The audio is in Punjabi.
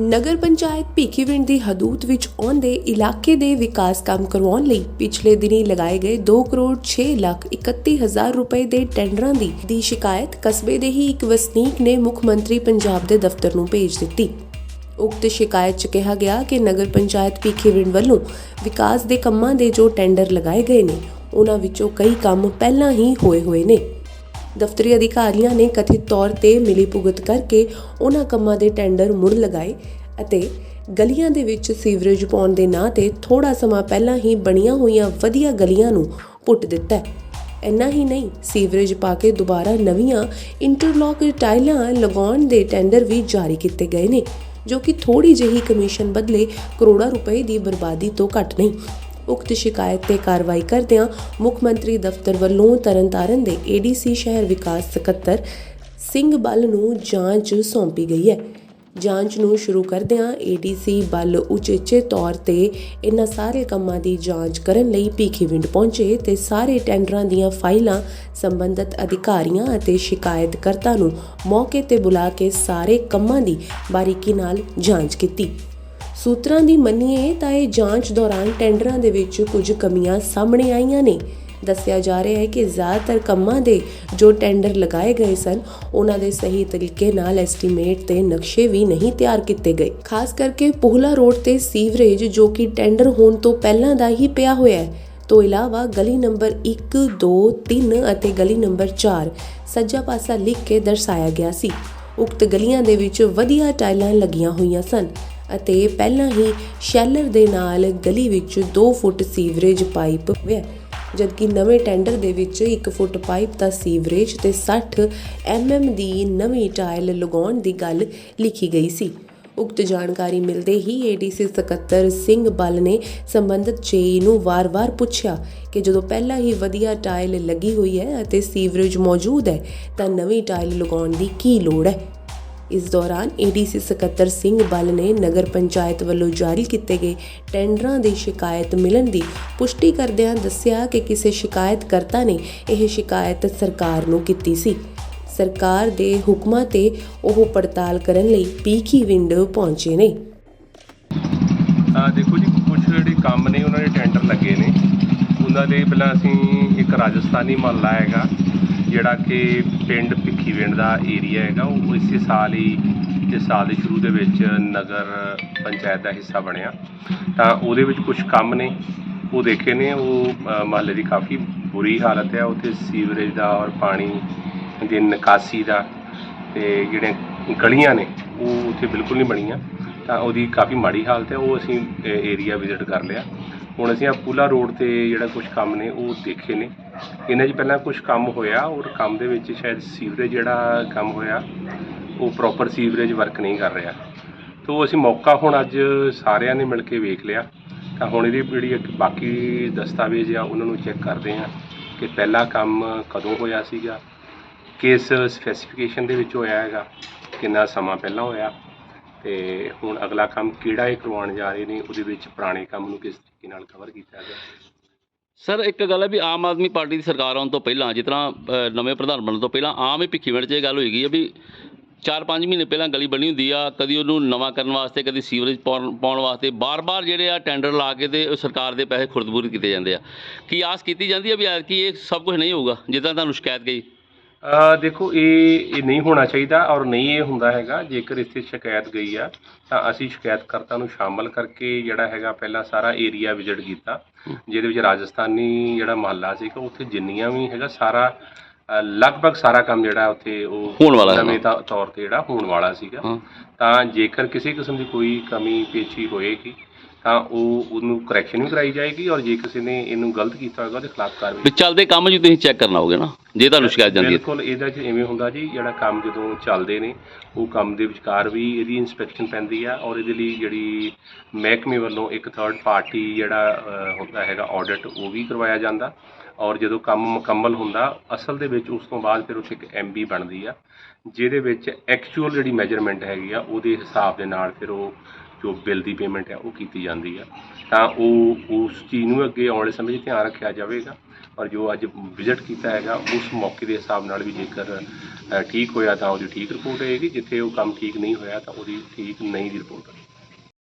ਨਗਰ ਪੰਚਾਇਤ ਭੀਖੀਵਿੰਡ ਦੀ ਹਦੂਦ ਵਿੱਚ ਆਉਂਦੇ ਇਲਾਕੇ ਦੇ ਵਿਕਾਸ ਕੰਮ ਕਰਵਾਉਣ ਲਈ ਪਿਛਲੇ ਦਿਨੀ ਲਗਾਏ ਗਏ 2 ਕਰੋੜ 6 ਲੱਖ 31 ਹਜ਼ਾਰ ਰੁਪਏ ਦੇ ਟੈਂਡਰਾਂ ਦੀ ਦੀ ਸ਼ਿਕਾਇਤ ਕਸਬੇ ਦੇ ਹੀ ਇੱਕ ਵਸਨੀਕ ਨੇ ਮੁੱਖ ਮੰਤਰੀ ਪੰਜਾਬ ਦੇ ਦਫ਼ਤਰ ਨੂੰ ਭੇਜ ਦਿੱਤੀ। ਉਕਤ ਸ਼ਿਕਾਇਤ 'ਚ ਕਿਹਾ ਗਿਆ ਕਿ ਨਗਰ ਪੰਚਾਇਤ ਭੀਖੀਵਿੰਡ ਵੱਲੋਂ ਵਿਕਾਸ ਦੇ ਕੰਮਾਂ ਦੇ ਜੋ ਟੈਂਡਰ ਲਗਾਏ ਗਏ ਨੇ, ਉਹਨਾਂ ਵਿੱਚੋਂ ਕਈ ਕੰਮ ਪਹਿਲਾਂ ਹੀ ਹੋਏ ਹੋਏ ਨੇ। ਦਫ਼ਤਰੀ ਅਧਿਕਾਰੀਆਂ ਨੇ ਕਥਿਤ ਤੌਰ ਤੇ ਮਿਲੀ ਭੁਗਤ ਕਰਕੇ ਉਹਨਾਂ ਕੰਮਾਂ ਦੇ ਟੈਂਡਰ ਮੁੜ ਲਗਾਏ ਅਤੇ ਗਲੀਆਂ ਦੇ ਵਿੱਚ ਸੀਵਰੇਜ ਪਾਉਣ ਦੇ ਨਾਂ ਤੇ ਥੋੜਾ ਸਮਾਂ ਪਹਿਲਾਂ ਹੀ ਬਣੀਆਂ ਹੋਈਆਂ ਵਧੀਆ ਗਲੀਆਂ ਨੂੰ ਪੁੱਟ ਦਿੱਤਾ ਇੰਨਾ ਹੀ ਨਹੀਂ, ਸੀਵਰੇਜ ਪਾ ਕੇ ਦੁਬਾਰਾ ਨਵੀਆਂ ਇੰਟਰਲੌਕ ਟਾਈਲਾਂ ਲਗਾਉਣ ਦੇ ਟੈਂਡਰ ਵੀ ਜਾਰੀ ਕੀਤੇ ਗਏ ਨੇ, ਜੋ ਕਿ ਥੋੜੀ ਜਿਹੀ ਕਮਿਸ਼ਨ ਬਦਲੇ ਕਰੋੜਾਂ ਰੁਪਏ ਦੀ ਬਰਬਾਦੀ ਤੋਂ ਘੱਟ ਨਹੀਂ। ਉਕਤ ਸ਼ਿਕਾਇਤ ਤੇ ਕਾਰਵਾਈ ਕਰਦਿਆਂ ਮੁੱਖ ਮੰਤਰੀ ਦਫ਼ਤਰ ਵੱਲੋਂ ਤਰਨਤਾਰਨ ਦੇ ਏਡੀਸੀ ਸ਼ਹਿਰ ਵਿਕਾਸ ਸਕੱਤਰ ਸਿੰਘ ਬੱਲ ਨੂੰ ਜਾਂਚ ਸੌਂਪੀ ਗਈ ਹੈ। ਜਾਂਚ ਨੂੰ ਸ਼ੁਰੂ ਕਰਦਿਆਂ ਏਡੀਸੀ ਬੱਲ ਉਚੇਚੇ ਤੌਰ ਤੇ ਇਹਨਾਂ ਸਾਰੇ ਕੰਮਾਂ ਦੀ ਜਾਂਚ ਕਰਨ ਲਈ ਭੀਖੀਵਿੰਡ ਪਹੁੰਚੇ ਤੇ ਸਾਰੇ ਟੈਂਡਰਾਂ ਦੀਆਂ ਫਾਈਲਾਂ ਸੰਬੰਧਿਤ ਅਧਿਕਾਰੀਆਂ ਅਤੇ ਸ਼ਿਕਾਇਤਕਰਤਾ ਨੂੰ ਮੌਕੇ ਤੇ ਬੁਲਾ ਕੇ ਸਾਰੇ ਕੰਮਾਂ ਦੀ ਬਾਰੀਕੀ ਨਾਲ ਜਾਂਚ ਕੀਤੀ। ਸੂਤਰਾਂ ਦੀ ਮੰਨੀਏ ਤਾਂ ਇਹ ਜਾਂਚ ਦੌਰਾਨ ਟੈਂਡਰਾਂ ਦੇ ਵਿੱਚ ਕੁਝ ਕਮੀਆਂ ਸਾਹਮਣੇ ਆਈਆਂ ਨੇ। ਦੱਸਿਆ ਜਾ ਰਿਹਾ ਹੈ ਕਿ ਜ਼ਿਆਦਾਤਰ ਕੰਮਾਂ ਦੇ ਜੋ ਟੈਂਡਰ ਲਗਾਏ ਗਏ ਸਨ, ਉਹਨਾਂ ਦੇ ਸਹੀ ਤਰੀਕੇ ਨਾਲ ਐਸਟੀਮੇਟ ਤੇ ਨਕਸ਼ੇ ਵੀ ਨਹੀਂ ਤਿਆਰ ਕੀਤੇ ਗਏ। ਖਾਸ ਕਰਕੇ ਪੋਹਲਾ ਰੋਡ ਤੇ ਸੀਵਰੇਜ ਜੋ ਕਿ ਟੈਂਡਰ ਹੋਣ ਤੋਂ ਪਹਿਲਾਂ ਦਾ ਹੀ ਪਿਆ ਹੋਇਆ ਹੈ। ਤੋਂ ਇਲਾਵਾ ਗਲੀ ਨੰਬਰ 1 2 3 ਅਤੇ ਗਲੀ ਨੰਬਰ 4 ਸੱਜਾ ਪਾਸਾ ਲਿਖ ਕੇ ਦਰਸਾਇਆ ਗਿਆ ਸੀ। ਉਕਤ ਗਲੀਆਂ ਦੇ ਵਿੱਚ ਵਧੀਆ ਟਾਈਲਾਂ ਲੱਗੀਆਂ ਹੋਈਆਂ ਸਨ। ਅਤੇ ਪਹਿਲਾਂ ਹੀ ਸ਼ੈਲਰ ਦੇ ਨਾਲ ਗਲੀ ਵਿੱਚ 2 ਫੁੱਟ ਸੀਵਰੇਜ ਪਾਈਪ ਹੋਇਆ ਜਦਕਿ ਨਵੇਂ ਟੈਂਡਰ ਦੇ ਵਿੱਚ 1 ਫੁੱਟ ਪਾਈਪ ਦਾ ਸੀਵਰੇਜ ਤੇ 60 ਐਮਐਮ ਦੀ ਨਵੀਂ ਟਾਇਲ ਲਗਾਉਣ ਦੀ ਗੱਲ ਲਿਖੀ ਗਈ ਸੀ। ਉਕਤ ਜਾਣਕਾਰੀ ਮਿਲਦੇ ਹੀ ਏਡੀਸੀ ਸਕੱਤਰ ਸਿੰਘ ਬਲ ਨੇ ਸੰਬੰਧਿਤ ਜੇਈ ਨੂੰ ਵਾਰ-ਵਾਰ ਪੁੱਛਿਆ ਕਿ ਜਦੋਂ ਪਹਿਲਾਂ ਹੀ ਵਧੀਆ ਟਾਇਲ ਲੱਗੀ ਹੋਈ ਹੈ ਅਤੇ ਸੀਵਰੇਜ ਮੌਜੂਦ ਹੈ, ਤਾਂ ਨਵੀਂ ਟਾਇਲ ਲਗਾਉਣ ਦੀ ਕੀ ਲੋੜ ਹੈ? ਇਸ ਦੌਰਾਨ ਏਡੀਸੀ ਸਕੱਤਰ ਸਿੰਘ ਬੱਲ ਨੇ ਨਗਰ ਪੰਚਾਇਤ ਵੱਲੋਂ ਜਾਰੀ ਕੀਤੇ ਗਏ ਟੈਂਡਰਾਂ ਦੀ ਸ਼ਿਕਾਇਤ ਮਿਲਣ ਦੀ ਪੁਸ਼ਟੀ ਕਰਦਿਆਂ ਦੱਸਿਆ ਕਿ ਕਿਸੇ ਸ਼ਿਕਾਇਤਕਰਤਾ ਨੇ ਇਹ ਸ਼ਿਕਾਇਤ ਸਰਕਾਰ ਨੂੰ ਕੀਤੀ ਸੀ। ਸਰਕਾਰ ਦੇ ਹੁਕਮਾਂ ਤੇ ਉਹ ਪੜਤਾਲ ਕਰਨ ਲਈ ਪੀਖੀ ਵਿੰਡੋ ਪਹੁੰਚੇ ਨੇ। ਆ ਦੇਖੋ ਜੀ ਕੁਝ ਜਿਹੜੇ ਕੰਮ ਨੇ, ਉਹਨਾਂ ਦੇ ਟੈਂਡਰ ਲੱਗੇ ਨੇ। ਉਹਨਾਂ ਦੇ ਪਹਿਲਾਂ ਅਸੀਂ ਇੱਕ ਰਾਜਸਥਾਨੀ ਮਹੱਲਾ ਹੈਗਾ, ਜਿਹੜਾ ਕਿ ਪਿੰਡ ਭਿੱਖੀਵਿੰਡ ਦਾ ਏਰੀਆ ਹੈਗਾ ਉਹ ਇਸੇ ਸਾਲ ਹੀ ਇਸ ਸਾਲ ਦੇ ਸ਼ੁਰੂ ਦੇ ਵਿੱਚ ਨਗਰ ਪੰਚਾਇਤ ਦਾ ਹਿੱਸਾ ਬਣਿਆ। ਤਾਂ ਉਹਦੇ ਵਿੱਚ ਕੁਝ ਕੰਮ ਨੇ ਉਹ ਦੇਖੇ ਨੇ ਉਹ ਅ, ਮਹੱਲੇ ਦੀ ਕਾਫੀ ਬੁਰੀ ਹਾਲਤ ਹੈ ਉੱਥੇ ਸੀਵਰੇਜ ਦਾ ਔਰ ਪਾਣੀ ਦੀ ਨਿਕਾਸੀ ਦਾ ਤੇ ਜਿਹੜੇ ਗਲੀਆਂ ਨੇ ਉਹ ਉੱਥੇ ਬਿਲਕੁਲ ਨਹੀਂ ਬਣੀਆਂ। ਤਾਂ ਉਹਦੀ ਕਾਫੀ ਮਾੜੀ ਹਾਲਤ ਹੈ ਉਹ ਅਸੀਂ ਏਰੀਆ ਵਿਜ਼ਿਟ ਕਰ ਲਿਆ। ਹੁਣ ਅਸੀਂ ਆ ਪੂਲਾ ਰੋਡ ਤੇ ਜਿਹੜਾ ਕੁਝ ਕੰਮ ਨੇ, ਉਹ ਦੇਖੇ ਨੇ। ਇਹਨਾਂ 'ਚ ਪਹਿਲਾਂ ਕੁਝ ਕੰਮ ਹੋਇਆ, ਔਰ ਕੰਮ ਦੇ ਵਿੱਚ ਸ਼ਾਇਦ ਸੀਵਰੇਜ ਜਿਹੜਾ ਕੰਮ ਹੋਇਆ, ਉਹ ਪ੍ਰੋਪਰ ਸੀਵਰੇਜ ਵਰਕ ਨਹੀਂ ਕਰ ਰਿਹਾ। ਤੋ ਅਸੀਂ ਮੌਕਾ ਹੁਣ ਅੱਜ ਸਾਰਿਆਂ ਨੇ ਮਿਲ ਕੇ ਵੇਖ ਲਿਆ। ਤਾਂ ਹੁਣ ਇਹਦੀ ਜਿਹੜੀ ਬਾਕੀ ਦਸਤਾਵੇਜ਼ ਆ, ਉਹਨਾਂ ਨੂੰ ਚੈੱਕ ਕਰਦੇ ਆ ਕਿ ਪਹਿਲਾ ਕੰਮ ਕਦੋਂ ਹੋਇਆ ਸੀਗਾ, ਕਿਸ ਸਪੈਸੀਫਿਕੇਸ਼ਨ ਦੇ ਵਿੱਚ ਹੋਇਆ ਹੈਗਾ, ਕਿੰਨਾ ਸਮਾਂ ਪਹਿਲਾਂ ਹੋਇਆ ਤੇ ਹੁਣ ਅਗਲਾ ਕੰਮ ਕਿਹੜਾ ਇਹ ਕਰਵਾਉਣ ਜਾ ਰਹੇ ਨੇ ਉਹਦੇ ਵਿੱਚ ਪੁਰਾਣੇ ਕੰਮ ਨੂੰ ਕਿਸ ਤਰੀਕੇ ਨਾਲ ਕਵਰ ਕੀਤਾ ਗਿਆ? ਸਰ ਇੱਕ ਗੱਲ ਹੈ ਵੀ ਆਮ ਆਦਮੀ ਪਾਰਟੀ ਦੀ ਸਰਕਾਰ ਆਉਣ ਤੋਂ ਪਹਿਲਾਂ ਜਿਸ ਤਰ੍ਹਾਂ ਅ, ਨਵੇਂ ਪ੍ਰਧਾਨ ਬਣਨ ਤੋਂ ਪਹਿਲਾਂ ਆਮ ਹੀ ਭਿੱਖੀਵਿੰਡ 'ਚ ਇਹ ਗੱਲ ਹੋਈ ਗਈ ਹੈ ਵੀ 4-5 ਮਹੀਨੇ ਪਹਿਲਾਂ ਗਲੀ ਬਣੀ ਹੁੰਦੀ ਆ ਕਦੀ ਉਹਨੂੰ ਨਵਾਂ ਕਰਨ ਵਾਸਤੇ ਕਦੀ ਸੀਵਰੇਜ ਪਾਉਣ ਪਾਉਣ ਵਾਸਤੇ ਬਾਰ-ਬਾਰ ਜਿਹੜੇ ਆ ਟੈਂਡਰ ਲਾ ਕੇ ਤੇ ਉਹ ਸਰਕਾਰ ਦੇ ਪੈਸੇ ਖੁਰਦਬੂਰ ਕੀਤੇ ਜਾਂਦੇ ਆ। ਕੀ ਆਸ ਕੀਤੀ ਜਾਂਦੀ ਹੈ ਵੀ ਐਤਕੀ ਇਹ ਸਭ ਕੁਝ ਨਹੀਂ ਹੋਊਗਾ ਜਿੱਦਾਂ ਤੁਹਾਨੂੰ ਸ਼ਿਕਾਇਤ ਗਈ? ਦੇਖੋ ਇਹ ਇਹ ਨਹੀਂ ਹੋਣਾ ਚਾਹੀਦਾ ਔਰ ਨਹੀਂ ਇਹ ਹੁੰਦਾ ਹੈਗਾ। ਜੇਕਰ ਇੱਥੇ ਸ਼ਿਕਾਇਤ ਗਈ ਆ ਤਾਂ ਅਸੀਂ ਸ਼ਿਕਾਇਤਕਰਤਾ ਨੂੰ ਸ਼ਾਮਲ ਕਰਕੇ ਜਿਹੜਾ ਹੈਗਾ ਪਹਿਲਾਂ ਸਾਰਾ ਏਰੀਆ ਵਿਜ਼ਿਟ ਕੀਤਾ ਜਿਹਦੇ ਵਿੱਚ ਰਾਜਸਥਾਨੀ ਜਿਹੜਾ ਮਹੱਲਾ ਸੀਗਾ ਉੱਥੇ ਜਿੰਨੀਆਂ ਵੀ ਹੈਗਾ ਸਾਰਾ ਲਗਭਗ ਸਾਰਾ ਕੰਮ ਜਿਹੜਾ ਉੱਥੇ ਉਹ ਹੋਣ ਵਾਲਾ ਹੈਗਾ। ਨਵੇਂ ਤੌ- ਤੌਰ ਤੇ ਜਿਹੜਾ ਹੋਣ ਵਾਲਾ ਸੀਗਾ। ਤਾਂ ਜੇਕਰ ਕਿਸੇ ਕਿਸਮ ਦੀ ਕੋਈ ਕਮੀ ਪੇਸ਼ੀ ਹੋਏਗੀ ਤਾਂ ਉਹ ਉਹਨੂੰ ਕਰੈਕਸ਼ਨ ਵੀ ਕਰਾਈ ਜਾਏਗੀ ਔਰ ਜੇ ਕਿਸੇ ਨੇ ਇਹਨੂੰ ਗਲਤ ਕੀਤਾ ਹੋਏਗਾ ਉਹਦੇ ਖਿਲਾਫ ਕਾਰਵਾਈ ਵੀ ਚੱਲਦੇ ਕੰਮ ਜੀ ਤੁਸੀਂ ਚੈੱਕ ਕਰਨ ਆਓਗੇ ਨਾ। ਜੇ ਤੁਹਾਨੂੰ ਸ਼ਿਕਾਇਤ ਜਾਂਦੀ ਹੈ। ਬਿਲਕੁਲ, ਇਹਦਾ ਚ ਇਵੇਂ ਹੁੰਦਾ ਜੀ, ਜਿਹੜਾ ਕੰਮ ਜਦੋਂ ਚੱਲਦੇ ਨੇ, ਉਹ ਕੰਮ ਦੇ ਵਿਚਕਾਰ ਵੀ ਇਹਦੀ ਇਨਸਪੈਕਸ਼ਨ ਪੈਂਦੀ ਆ ਔਰ ਇਹਦੇ ਲਈ ਜਿਹੜੀ ਮਹਿਕਮੇ ਵੱਲੋਂ ਇੱਕ ਥਰਡ ਪਾਰਟੀ ਜਿਹੜਾ ਹੁੰਦਾ ਹੈਗਾ ਆਡਿਟ ਉਹ ਵੀ ਕਰਵਾਇਆ ਜਾਂਦਾ। ਔਰ ਜਦੋਂ ਕੰਮ ਮੁਕੰਮਲ ਹੁੰਦਾ, ਅਸਲ ਦੇ ਵਿੱਚ ਉਸ ਤੋਂ ਬਾਅਦ ਫਿਰ ਉੱਥੇ ਇੱਕ ਐਮਬੀ ਬਣਦੀ ਆ, ਜਿਹਦੇ ਵਿੱਚ ਐਕਚੁਅਲ ਜਿਹੜੀ ਮੈਜਰਮੈਂਟ ਹੈਗੀ ਆ, ਉਹਦੇ ਹਿਸਾਬ ਦੇ ਨਾਲ ਫਿਰ ਉਹ ਜੋ ਬਿੱਲ ਦੀ ਪੇਮੈਂਟ ਹੈ ਉਹ ਕੀਤੀ ਜਾਂਦੀ ਆ। ਤਾਂ ਉਹ, ਉਸ ਚੀਜ਼ ਨੂੰ ਅੱਗੇ ਆਉਣ ਵਾਲੇ ਸਮੇਂ 'ਚ ਧਿਆਨ ਰੱਖਿਆ ਜਾਵੇਗਾ। ਪਰ ਜੋ ਅੱਜ ਵਿਜ਼ਿਟ ਕੀਤਾ ਹੈਗਾ, ਉਸ ਮੌਕੇ ਦੇ ਹਿਸਾਬ ਨਾਲ ਵੀ ਜੇਕਰ ਠੀਕ ਹੋਇਆ ਤਾਂ ਉਹਦੀ ਠੀਕ ਰਿਪੋਰਟ ਹੋਏਗੀ ਜਿੱਥੇ ਉਹ ਕੰਮ ਠੀਕ ਨਹੀਂ ਹੋਇਆ ਤਾਂ ਉਹਦੀ ਠੀਕ ਨਹੀਂ ਦੀ ਰਿਪੋਰਟ ਹੋਏਗੀ